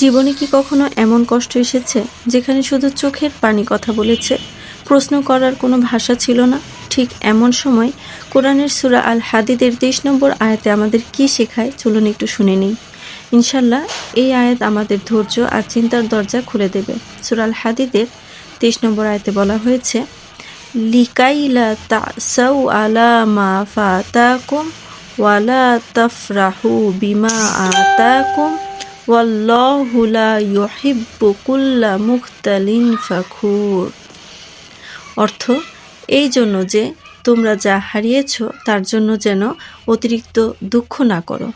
জীবনে কি কখনো এমন কষ্ট এসেছে যেখানে শুধু চোখের পানি কথা বলেছে? প্রশ্ন করার কোনো ভাষা ছিল না। ঠিক এমন সময় কোরআনের সুরা আল হাদিদের তেইশ নম্বর আয়াতে আমাদের কি শেখায়? চলুন একটু শুনে নিই। ইনশাল্লাহ এই আয়াত আমাদের ধৈর্য আর চিন্তার দরজা খুলে দেবে। সুরা আল হাদিদের তেইশ নম্বর আয়াতে বলা হয়েছে, লিকাইলা তাসাউ আলা মা ওয়ালা তাফরাহু বিমা আতাকুম মুখতালিন ফাখুর। অর্থ, এই জন্য যে তোমরা যা হারিয়েছ তার জন্য যেন অতিরিক্ত দুঃখ না করো,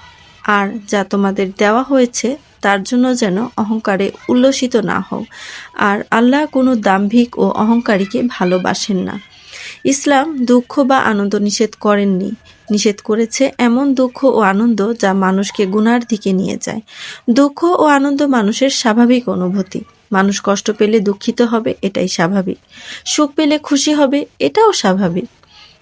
আর যা তোমাদের দেওয়া হয়েছে তার জন্য যেন অহংকারে উল্লসিত না হও, আর আল্লাহ কোনো দাম্ভিক ও অহংকারীকে ভালোবাসেন না। ইসলাম দুঃখ বা আনন্দ নিষেধ করেননি নিষেধ করেছে এমন দুঃখ ও আনন্দ যা মানুষকে গুনার দিকে নিয়ে যায়। দুঃখ ও আনন্দ মানুষের স্বাভাবিক অনুভূতি। মানুষ কষ্ট পেলে দুঃখিত হবে, এটাই স্বাভাবিক। সুখ পেলে খুশি হবে, এটাও স্বাভাবিক।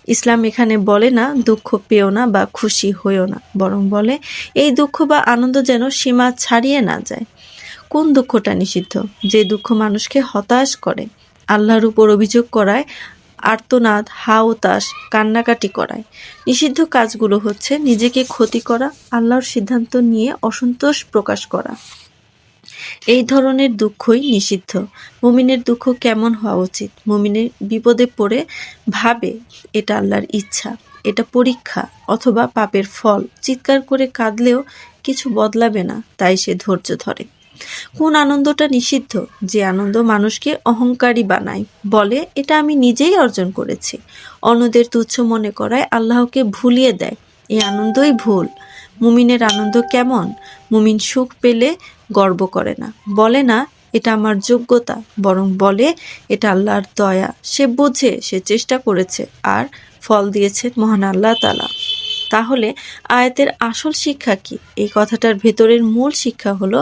ইসলাম এখানে বলে না, দুঃখ পেও না বা খুশি হইও না। বরং বলে, এই দুঃখ বা আনন্দ যেন সীমা ছাড়িয়ে না যায়। কোন দুঃখটা নিষিদ্ধ? যে দুঃখ মানুষকে হতাশ করে। আল্লাহর উপর অভিযোগ করায় আর্তনাদ হাওতাস কান্নাকাটি করায়। নিষিদ্ধ কাজগুলো হচ্ছে নিজেকে ক্ষতি করা, আল্লাহর সিদ্ধান্ত নিয়ে অসন্তোষ প্রকাশ করা। এই ধরনের দুঃখই নিষিদ্ধ। মুমিনের দুঃখ কেমন হওয়া উচিত? মুমিনের বিপদে পড়ে ভাবে, এটা আল্লাহর ইচ্ছা, এটা পরীক্ষা অথবা পাপের ফল। চিৎকার করে কাঁদলেও কিছু বদলাবে না, তাই সে ধৈর্য ধরে। কোন আনন্দটা নিষিদ্ধ? যে আনন্দ মানুষকে অহংকারী বানায়। বলে, এটা আমি নিজেই অর্জন করেছি। অন্যদের তুচ্ছ মনে করায় আল্লাহকে ভুলিয়ে দেয়। এই আনন্দই ভুল। মুমিনের আনন্দ কেমন? মুমিন সুখ পেলে গর্ব করে না। বলে না, এটা আমার যোগ্যতা। বরং বলে, এটা আল্লাহর দয়া। সে বোঝে, সে চেষ্টা করেছে, আর ফল দিয়েছে মহান আল্লাহ তালা তাহলে আয়াতের আসল শিক্ষা কি? এই কথাটার ভেতরের মূল শিক্ষা হলো,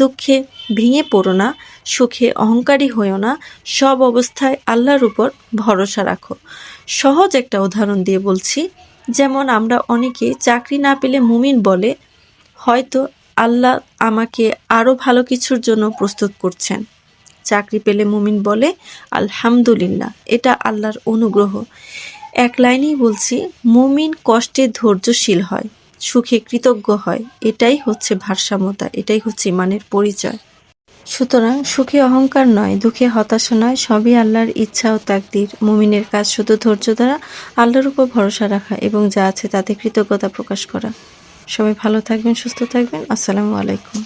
দুঃখে ভেঙে পড়ো না, সুখে অহংকারী হইও না, সব অবস্থায় আল্লাহর উপর ভরসা রাখো। সহজ একটা উদাহরণ দিয়ে বলছি, যেমন আমরা অনেকে চাকরি না পেলে মুমিন বলে, হয়তো আল্লাহ আমাকে আরও ভালো কিছুর জন্য প্রস্তুত করছেন। চাকরি পেলে মুমিন বলে, আলহামদুলিল্লাহ, এটা আল্লাহর অনুগ্রহ। এক লাইনেই বলছি, মুমিন কষ্টে ধৈর্যশীল হয়, সুখে কৃতজ্ঞ হয়, এটাই হচ্ছে ভারসাম্যতা, এটাই হচ্ছে ইমানের পরিচয়। সুতরাং সুখে অহংকার নয়, দুঃখে হতাশা নয়, সবই আল্লাহর ইচ্ছা ও তাকদির। মুমিনের কাজ শুধু ধৈর্য দ্বারা আল্লাহর উপর ভরসা রাখা এবং যা আছে তাতে কৃতজ্ঞতা প্রকাশ করা। সবাই ভালো থাকবেন, সুস্থ থাকবেন। আসসালামু আলাইকুম।